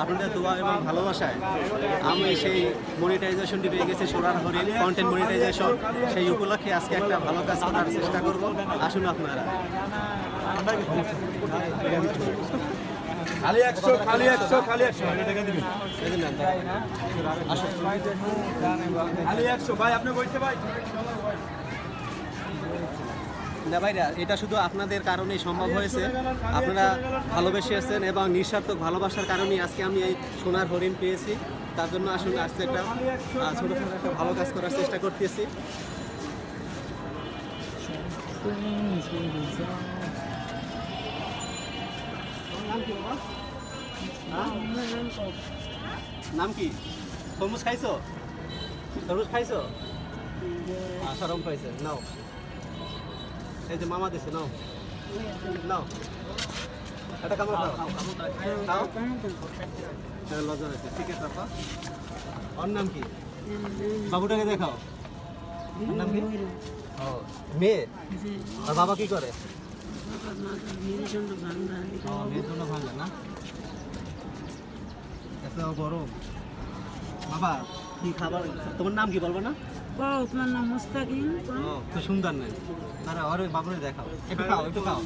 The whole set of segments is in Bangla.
আপনাদের দোয়া এবং ভালোবাসায় আমি সেই মনিটাইজেশনটি পেয়ে গেছি, সোনার হরিণ কন্টেন্ট মনিটাইজেশন সেই উপলক্ষে আজকে একটা ভালো কাজ করার চেষ্টা করব। আসুন আপনারা। খালি একশো খালি একশো খালি একশো। একশো। ভাই, আপনি বলছে ভাই না ভাইরা এটা শুধু আপনাদের কারণেই সম্ভব হয়েছে। আপনারা ভালোবেসে এসেছেন এবং নিঃস্বার্থক ভালোবাসার কারণেই আজকে আমি এই সোনার হরিণ পেয়েছি। তার জন্য আসলে আজকে একটা আহ, ছোটোখাটো একটা ভালো কাজ করার চেষ্টা করতেছি। নাম কি? তরমুজ খাইছো? তরমুজ খাইছো? সরম পাইছে নাও। এই যে মামা দিছে নাও। নাও। এটা কামড় খাও খাও লজ্জা আছে ঠিক আছে আপা। ওর নাম কি? বাবুটাকে দেখাও। ওর নাম কি? ও মেয়ে। আর বাবা কি করে? মেয়ের জন্য ভাঙা না? এত গরম। বাবা কি খাবার? তোমার নাম কি বলব না? আপনার নাম মুস্তাকিম ও তো সুন্দর নেই তারা ওর বাবুরে দেখাও। একটু খাও একটু খাও।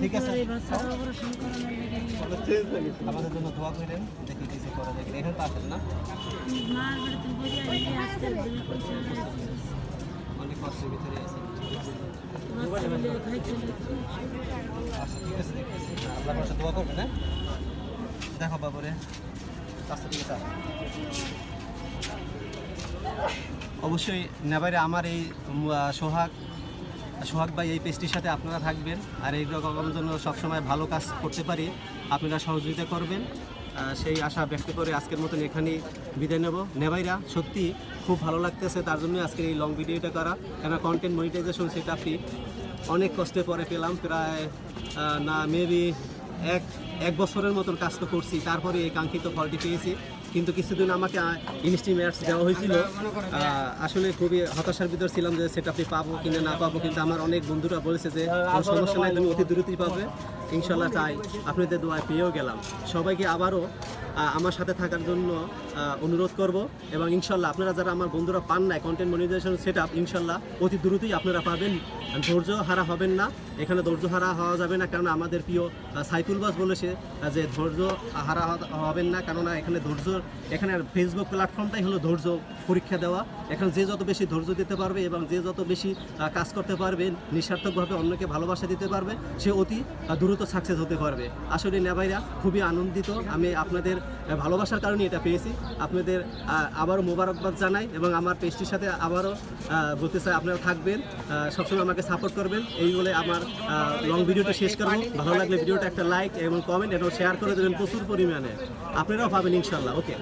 ঠিক আছে। আমাদের জন্য দোয়া করেন দেখি কিছু করা যায় কিনা। এখানে তো আসেন না। অনেক কষ্টের ভিতরে আচ্ছা ঠিক আছে পাশে দোয়া করবেন হ্যাঁ? দেখো বাবুরে। আচ্ছা ঠিক আছে। অবশ্যই নেবারে আমার এই সোহাগ সোহাগ ভাই এই পেস্টির সাথে আপনারা থাকবেন আর এই রকম জন্য সবসময় ভালো কাজ করতে পারি, আপনারা সহযোগিতা করবেন। সেই আশা ব্যক্ত করে আজকের মতন এখানেই বিদায় নেব। নেবাইরা, সত্যি খুব ভালো লাগতেছে, তার জন্য আজকের এই লং ভিডিওটা করা। কেন কন্টেন্ট মনিটাইজেশন সেটা আপনি অনেক কষ্টে পরে পেলাম, প্রায় না মেবি এক এক বছরের মতন কাজ তো করছি, তারপরে এই কাঙ্ক্ষিত ফলটি পেয়েছি। কিন্তু কিছুদিন আমাকে ইনস্টিমেটস দেওয়া হয়েছিল। আসলে খুবই হতাশার ভিতর ছিলাম যে সেটা আপনি পাবো কিনা, না পাবো কিন্তু আমার অনেক বন্ধুরা বলেছে যে, কোনো সমস্যা নাই, তুমি অতি দ্রুতই পাবে। ইনশাল্লাহ তাই আপনাদের দোয়ায় পেয়েও গেলাম। সবাইকে আবারও আমার সাথে থাকার জন্য অনুরোধ করব এবং ইনশাল্লাহ আপনারা যারা আমার বন্ধুরা পান নাই কন্টেন্ট মনিটাইজেশন সেট আপ ইনশাল্লাহ অতি দ্রুতই আপনারা পাবেন। ধৈর্য হারা হবেন না। এখানে ধৈর্য হারা হওয়া যাবে না কারণ আমাদের প্রিয় আহ, সাইফুল বাস বলেছে যে ধৈর্য হারা হবেন না কেননা এখানে ধৈর্য এখানে ফেসবুক প্ল্যাটফর্মটাই হলো ধৈর্য পরীক্ষা দেওয়া। এখানে যে যত বেশি ধৈর্য দিতে পারবে এবং যে যত বেশি কাজ করতে পারবে নিঃস্বার্থকভাবে অন্যকে ভালোবাসা দিতে পারবে সে অতি দ্রুত সাকসেস হতে পারবে। আসলে নেবাইরা খুবই আনন্দিত। আমি আপনাদের ভালোবাসার কারণে এটা পেয়েছি। আপনাদের আবারও মোবারকবাদ জানাই এবং আমার পেস্টির সাথে আবারও বলতে চাই আপনারা থাকবেন সবসময় আমাকে সাপোর্ট করবেন। এই বলে আমার লং ভিডিওটা শেষ করব। ভালো লাগলে ভিডিওটা একটা লাইক এবং কমেন্ট এবং শেয়ার করে দেবেন প্রচুর পরিমাণে। আপনারাও পাবেন ইনশাল্লাহ ওকে